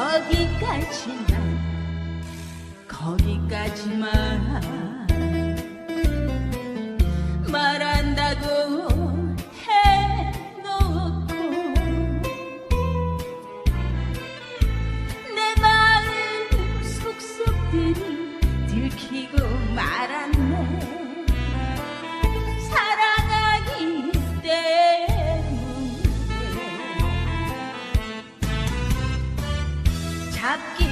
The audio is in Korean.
거기까지만 거기까지만. থাকি